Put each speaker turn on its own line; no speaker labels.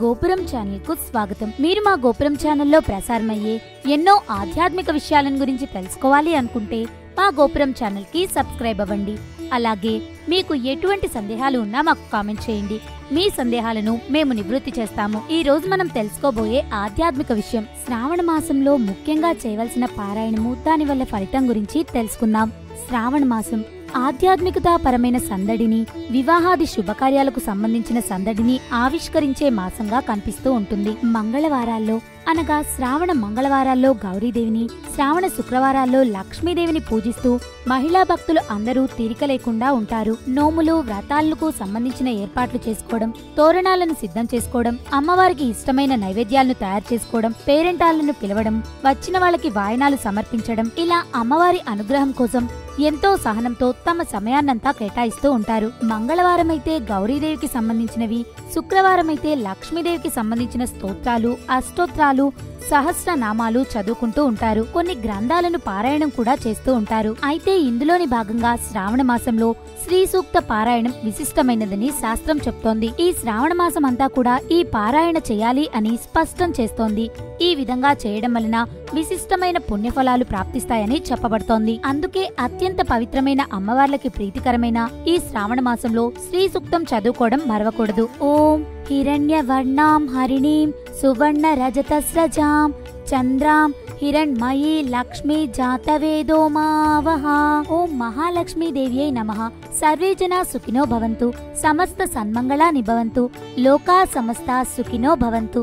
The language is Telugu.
గోపురం ఛానల్కు స్వాగతం. మీరు మా గోపురం ఛానల్లో ప్రసారమయ్యే ఎన్నో ఆధ్యాత్మిక విషయాలను గురించి తెలుసుకోవాలి అనుకుంటే మా గోపురం ఛానల్కి సబ్స్క్రైబ్ అవ్వండి. అలాగే మీకు ఎటువంటి సందేహాలు ఉన్నా మాకు కామెంట్ చేయండి. మీ సందేహాలను మేము నివృత్తి చేస్తాము. ఈ రోజు మనం తెలుసుకోబోయే ఆధ్యాత్మిక విషయం. శ్రావణ మాసంలో ముఖ్యంగా చేయవలసిన పారాయణము దాని వల్ల ఫలితం గురించి తెలుసుకుందాం. శ్రావణ మాసం ఆధ్యాత్మికతాపరమైన సందడిని వివాహాది శుభకార్యాలకు సంబంధించిన సందడిని ఆవిష్కరించే మాసంగా కనిపిస్తూ ఉంటుంది. మంగళవారాల్లో అనగా శ్రావణ మంగళవారాల్లో గౌరీదేవిని శ్రావణ శుక్రవారాల్లో లక్ష్మీదేవిని పూజిస్తూ మహిళా భక్తులు అందరూ తీరిక లేకుండా ఉంటారు. నోములు వ్రతాలకు సంబంధించిన ఏర్పాట్లు చేసుకోవడం తోరణాలను సిద్ధం చేసుకోవడం అమ్మవారికి ఇష్టమైన నైవేద్యాలను తయారు చేసుకోవడం పేరెంటాలను పిలవడం వచ్చిన వాళ్ళకి వాయనాలు సమర్పించడం ఇలా అమ్మవారి అనుగ్రహం కోసం ఎంతో సహనంతో తమ సమయాన్నంతా కేటాయిస్తూ ఉంటారు. మంగళవారం అయితే గౌరీదేవికి సంబంధించినవి శుక్రవారం అయితే లక్ష్మీదేవికి సంబంధించిన స్తోత్రాలు అష్టోత్రాలు సహస్ర నామాలు చదువుకుంటూ ఉంటారు. కొన్ని గ్రంథాలను పారాయణం కూడా చేస్తూ ఉంటారు. అయితే ఇందులోని భాగంగా శ్రావణ మాసంలో శ్రీ సూక్త పారాయణం విశిష్టమైనదని శాస్త్రం చెప్తోంది. ఈ శ్రావణ మాసం అంతా కూడా ఈ పారాయణ చేయాలి అని స్పష్టం చేస్తోంది. ఈ విధంగా చేయడం వలన విశిష్టమైన పుణ్యఫలాలు ప్రాప్తిస్తాయని చెప్పబడుతోంది. అందుకే అత్యంత పవిత్రమైన అమ్మవార్లకి ప్రీతికరమైన ఈ శ్రావణ మాసంలో శ్రీ సూక్తం చదువుకోవడం మరవకూడదు. ఓం హిరణ్యవర్ణాం హరిణీం సువర్ణ రజత స్రజాం చంద్రాం హిరణ్మయీ లక్ష్మీ జాతవేదో మావహ ఓం మహాలక్ష్మీ దేవ్యై నమః సర్వే జనా సుఖినో భవంతు సమస్త సన్మంగళాని భవంతు లోకా సమస్త సుఖినో భవంతు